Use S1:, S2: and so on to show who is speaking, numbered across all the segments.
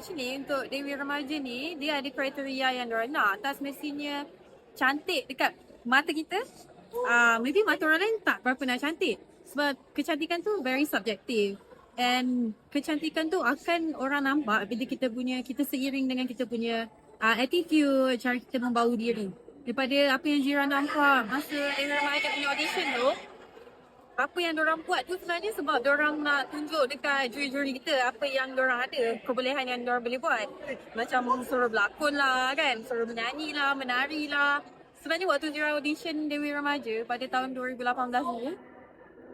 S1: actually untuk Dewi Remaja ni dia ada kriteria yang diorang nak. Tak semestinya cantik dekat mata kita. Uh, maybe mata orang lain tak berapa nak cantik. Sebab kecantikan tu very subjective. And kecantikan tu akan orang nampak bila kita punya, kita seiring dengan kita punya uh, attitude, cara kita membawa diri. Daripada apa yang Jira nampak masa Dewi Remaja punya audition tu, apa yang orang buat tu sebenarnya sebab orang nak tunjuk dekat juri-juri kita apa yang orang ada, kebolehan yang orang boleh buat. Macam suruh berlakon lah kan, suruh menyanyi lah, menari lah. Sebenarnya waktu Jira audition Dewi Remaja pada tahun 2018 ni,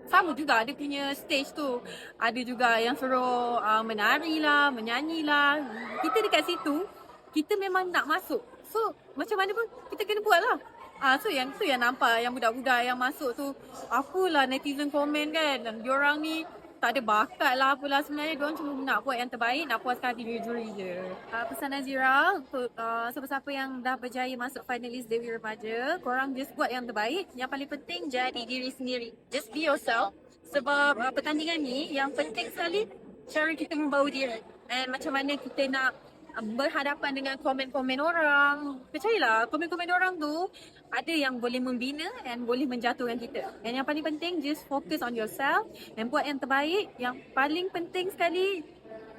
S1: sama juga dia punya stage tu. Ada juga yang suruh uh, menari lah, menyanyi lah. Kita dekat situ, kita memang nak masuk. So macam mana pun kita kena buat lah. Ah so yang tu yang nampak yang budak-budak yang masuk tu apalah netizen komen kan dan diorang ni tak ada bakat lah apalah sebenarnya diorang cuma nak buat yang terbaik nak puaskan hati juri je. Uh, pesan Nazira untuk uh, siapa-siapa yang dah berjaya masuk finalis Dewi Remaja, korang just buat yang terbaik. Yang paling penting jadi diri sendiri. Just be yourself. Sebab uh, pertandingan ni yang penting sekali cara kita membawa diri. And macam mana kita nak uh, berhadapan dengan komen-komen orang. Percayalah, komen-komen orang tu ada yang boleh membina dan boleh menjatuhkan kita. Dan yang paling penting, just focus on yourself dan buat yang terbaik. Yang paling penting sekali,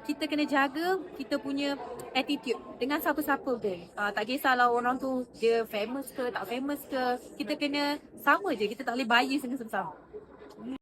S1: kita kena jaga kita punya attitude dengan siapa-siapa pun. Uh, tak kisahlah orang tu dia famous ke tak famous ke. Kita kena sama je. Kita tak boleh bias dengan sesama.